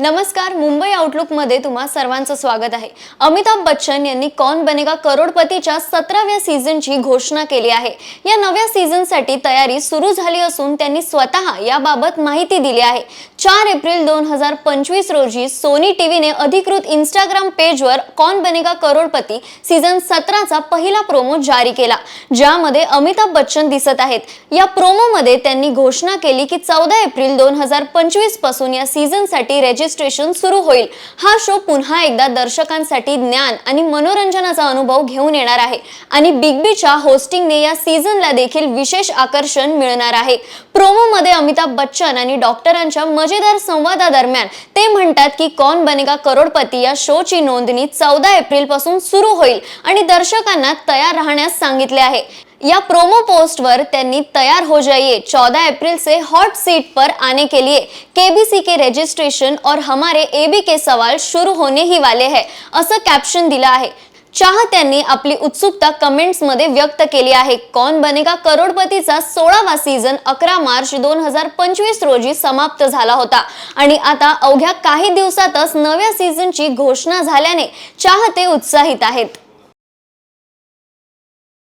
नमस्कार मुंबई आउटलुकमध्ये तुम्हा सर्वांचं स्वागत आहे. अमिताभ बच्चन यांनी कौन बनेगा करोडपतीच्या सतराव्या सीझनची घोषणा केली आहे. या नव्या सीझनसाठी तयारी सुरू झाली असून त्यांनी स्वतः याबाबत माहिती दिली आहे. चार एप्रिल दोन हजार पंचवीस रोजी सोनी टीव्हीने अधिकृत इंस्टाग्राम पेजवर कौन बनेगा करोडपती सीझन सतराचा पहिला प्रोमो जारी केला ज्यामध्ये अमिताभ बच्चन दिसत आहेत. या प्रोमोमध्ये त्यांनी घोषणा केली की चौदा एप्रिल दोन हजार पंचवीसपासून या सीझनसाठी रजिस्ट्रेशन सुरू होईल. हा शो पुन्हा एकदा दर्शकांसाठी ज्ञान आणि मनोरंजनाचा अनुभव घेऊन येणार आहे. आणि बिग बीच्या होस्टिंगने या सीझनला देखील विशेष आकर्षण मिळणार आहे. प्रोमोमध्ये अमिताभ बच्चन आणि डॉक्टरांच्या मजेदार संवादादरम्यान ते म्हणतात की कौन बनेगा करोडपती या शोची नोंदणी चौदा एप्रिलपासून सुरू होईल आणि दर्शकांना तयार राहण्यास सांगितले आहे. या प्रोमो पोस्टवर त्यांनी तैयार हो जाइए 14 अप्रैल से हॉट सीट पर आने के लिए केबीसी के रजिस्ट्रेशन और हमारे एबी के सवाल शुरू होने ही वाले है असं कॅप्शन दिलं आहे. चाहत्यांनी आपली उत्सुकता कमेंट्समध्ये व्यक्त केली आहे. कौन बनेगा करोडपतीचा सोळावा सीझन अकरा मार्च दोन हजार पंचवीस रोजी समाप्त झाला होता. आणि आता अवघ्या काही दिवसातच नव्या सीझनची घोषणा झाल्याने चाहते उत्साहित आहेत.